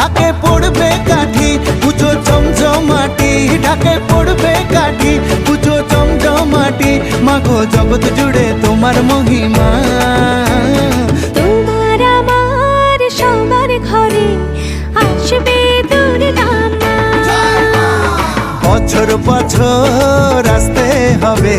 ঢাকে পড়বে কাঠি পুজো জমজমাটি ঢাকে পড়বে কাঠি পুজো জমজমাটি মাগো জগৎ জুড়ে তোমার মহিমা। তোমার আমার সবার ঘরে আসবে দুর্গা বছর বছর আসতে হবে।